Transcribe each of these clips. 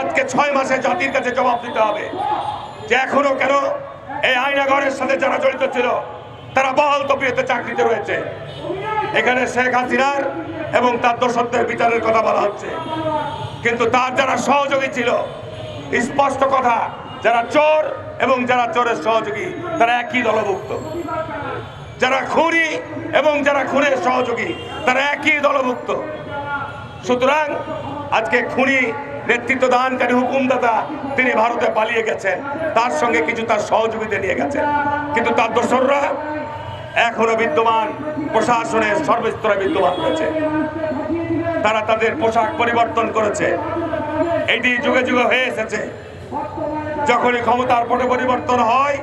আজকে ছয় মাসে জাতির কাছে জবাব দিতে হবে যে এখনও কেন এই আইনাগরের সাথে যারা জড়িত ছিল, তারা বহাল তবিয়তে চাকরিতে রয়েছে। এখানে শেখ হাসিনার এবং তার দোষত্বের বিচারের কথা বলা হচ্ছে। কিন্তু তার যারা সহযোগী ছিল, স্পষ্ট কথা, যারা চোর এবং যারা চোরের সহযোগী, তারা একই দলভুক্ত। যারা খুনি এবং যারা খুনের সহযোগী, তারা একই দলভুক্ত। সুতরাং আজকে খুনি নেতৃত্ব দানকারী হুকুমদাতা তিনি ভারতে পালিয়ে গেছেন। তার সঙ্গে কিছু তার সহযোগিতা নিয়ে গেছেন। কিন্তু তার দোসররা এখনও বিদ্যমান প্রশাসনের সর্বস্তরে বিদ্যমান রয়েছে। তারা তাদের পোশাক পরিবর্তন করেছে। এটি যুগে যুগে হয়ে এসেছে। যখনই ক্ষমতার পটে পরিবর্তন হয়,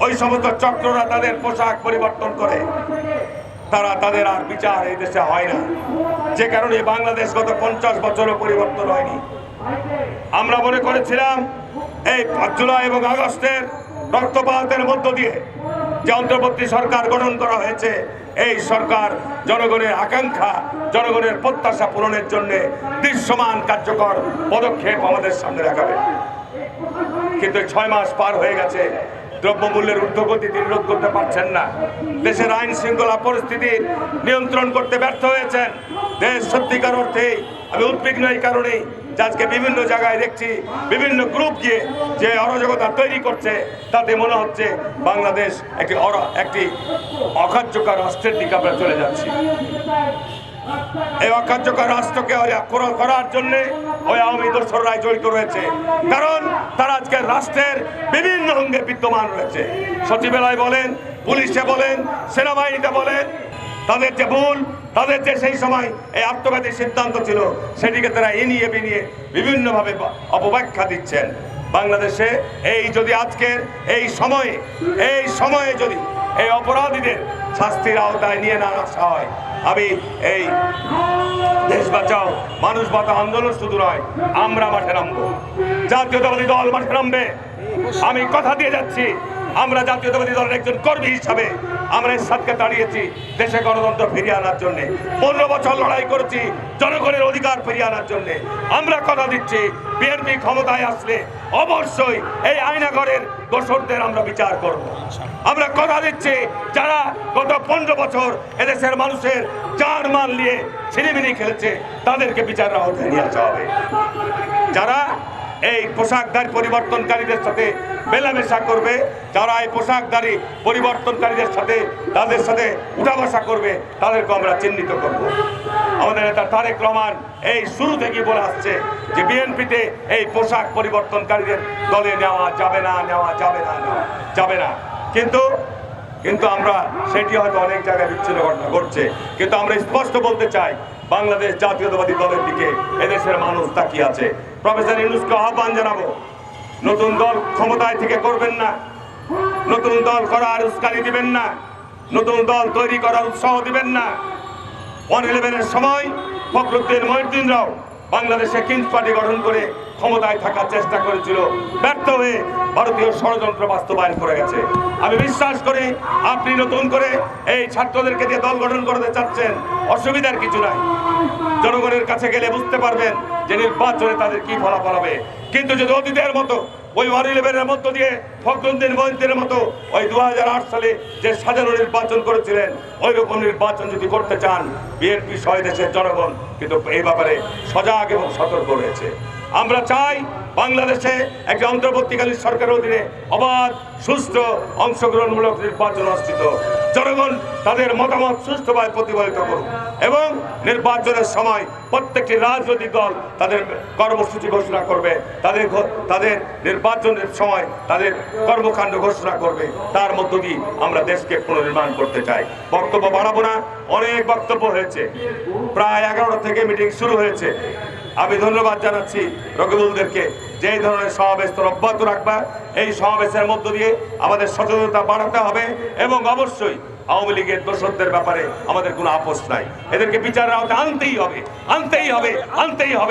ওই সমস্ত চক্ররা তাদের পোশাক পরিবর্তন করে। তারা তাদের আর বিচার এই দেশে হয় না। যে কারণে বাংলাদেশ গত পঞ্চাশ বছরও পরিবর্তন হয়নি। আমরা মনে করেছিলাম এই জুলাই এবং আগস্টের রক্তপাতের মধ্য দিয়ে যে অন্তর্বর্তী সরকার গঠন করা হয়েছে, এই সরকার জনগণের আকাঙ্ক্ষা, জনগণের প্রত্যাশা পূরণের জন্য দৃশ্যমান কার্যকর পদক্ষেপ আমাদের সামনে রাখাবে কিন্তু ছয় মাস পার হয়ে গেছে, দ্রব্যমূল্যের ঊর্ধ্বগতি তিনি রোধ করতে পারছেন না। দেশের আইন শৃঙ্খলা পরিস্থিতি নিয়ন্ত্রণ করতে ব্যর্থ হয়েছেন। দেশ সত্যিকার অর্থেই আমি উদ্বিগ্ন এই কারণেই যে আজকে বিভিন্ন জায়গায় দেখছি, বিভিন্ন গ্রুপ গিয়ে যে অরাজকতা তৈরি করছে, তাতে মনে হচ্ছে বাংলাদেশ একটি একটি অকার্যকর রাষ্ট্রের দিকে আমরা চলে যাচ্ছি। এই অকার্যকর রাষ্ট্রকে করা- করার জন্য ওই আওয়ামী দোসররাই জড়িত রয়েছে। কারণ তারা আজকে রাষ্ট্রের বিভিন্ন অঙ্গে বিদ্যমান রয়েছে। সচিবালয় বলেন, পুলিশে বলেন, সেনাবাহিনীতে বলেন, তাদের যে ভুল তাদের যে সেই সময় এই আত্মঘাতী সিদ্ধান্ত ছিল, সেটিকে তারা এনিয়ে বিনিয়ে বিভিন্নভাবে অপব্যাখ্যা দিচ্ছেন। বাংলাদেশে এই যদি আজকের এই সময়ে এই সময়ে যদি এই অপরাধীদের শাস্তির আওতায় নিয়ে না আসা হয়, আমি এই দেশ বাঁচাও, মানুষ বাঁচাও আন্দোলন শুধু নয়, আমরা মাঠে নামবো। জাতীয়তাবাদী দল মাঠে নামবে। আমি কথা দিয়ে যাচ্ছি। আমরা জাতীয়তাবাদী দলের একজন কর্মী হিসাবে আমরা এর সাথে দাঁড়িয়েছি, দেশে গণতন্ত্র ফিরিয়ে আনার জন্য। পনেরো বছর লড়াই করেছি, জনগণের অধিকার ফিরিয়ে আনার জন্য। আমরা কথা দিচ্ছি, বিএনপি ক্ষমতায় আসলে অবশ্যই এই আইনাগরের দোষরদের আমরা বিচার করব। আমরা কথা দিচ্ছি, যারা গত পনেরো বছর এদেশের মানুষের জান মাল নিয়ে ছিনিমিনি খেলেছে, তাদেরকে বিচারের আওতায় নিয়ে আসা হবে। যারা এই পোশাকধারী পরিবর্তনকারীদের সাথে মেলামেশা করবে। যারা এই পোশাকধারী পরিবর্তনকারীদের সাথে, তাদের সাথে উঠা বসা করবে তাদেরকে আমরা চিহ্নিত করব। আমাদের নেতা তারেক রহমান এই শুরু থেকে বলে আসছে যে বিএনপিতে এই পোশাক পরিবর্তনকারীদের দলে নেওয়া যাবে না, নেওয়া যাবে না, নেওয়া যাবে না। কিন্তু কিন্তু আমরা সেটি হয়তো অনেক জায়গায় বিচ্ছিন্ন ঘটনা ঘটছে। কিন্তু আমরা স্পষ্ট বলতে চাই, বাংলাদেশ জাতীয়তাবাদী দলের দিকে এদেশের মানুষ তাকিয়ে আছে। প্রফেসর ইউনুসকে আহ্বান জানাব। নতুন দল ক্ষমতায় থেকে করবেন না। নতুন দল করার উস্কানি দিবেন না। নতুন দল তৈরি করার উৎসাহ দিবেন না। ওয়ান ইলেভেনের সময় ফখরুদ্দিন মহিউদ্দিনরাও বাংলাদেশে কিংস পার্টি গঠন করে ক্ষমতায় থাকার চেষ্টা করেছিল। ব্যর্থ হয়ে ভারতীয় ষড়যন্ত্র বাস্তবায়ন করে গেছে। আমি বিশ্বাস করি আপনি নতুন করে এই ছাত্রদেরকে দিয়ে দল গঠন করতে চাচ্ছেন। অসুবিধার কিছু নাই। জনগণের কাছে গেলে বুঝতে পারবেন যে নির্বাচনে তাদের কি ফলাফল হবে। কিন্তু যদি অতীতের মতো, ওই ওয়ান ইলেভেনের মধ্য দিয়ে ফখরুদ্দিন মহিন্দের মতো ওই দু হাজার আট সালে যে সাজানো নির্বাচন করেছিলেন, ওই রকম নির্বাচন যদি করতে চান, বিএনপি সহ দেশের জনগণ কিন্তু এই ব্যাপারে সজাগ এবং সতর্ক রয়েছে। আমরা চাই বাংলাদেশে একটি অন্তর্বর্তীকালীন সরকারের অধীনে অবাধ সুস্থ অংশগ্রহণমূলক নির্বাচন অনুষ্ঠিত জনগণ তাদের মতামত সুস্থভাবে প্রতিফলিত করুক এবং নির্বাচনের সময় প্রত্যেকটি রাজনৈতিক দল তাদের কর্মসূচি ঘোষণা করবে, তাদের তাদের নির্বাচনের সময় তাদের কর্মকাণ্ড ঘোষণা করবে। তার মধ্য দিয়ে আমরা দেশকে পুনর্নির্মাণ করতে চাই। বক্তব্য বাড়াবো না, অনেক বক্তব্য হয়েছে। প্রায় এগারোটা থেকে মিটিং শুরু হয়েছে। আমি ধন্যবাদ জানাচ্ছি রকিবুলদেরকে যে ধরনের সমাবেশ তোর অব্যাহত রাখবা এই সমাবেশের মধ্য দিয়ে আমাদের সচেতনতা বাড়াতে হবে এবং অবশ্যই আওয়ামী লীগের দোষদের ব্যাপারে আমাদের কোনো আপোষ নাই। এদেরকে বিচারের আওতায় আনতেই হবে আনতেই হবে আনতেই হবে।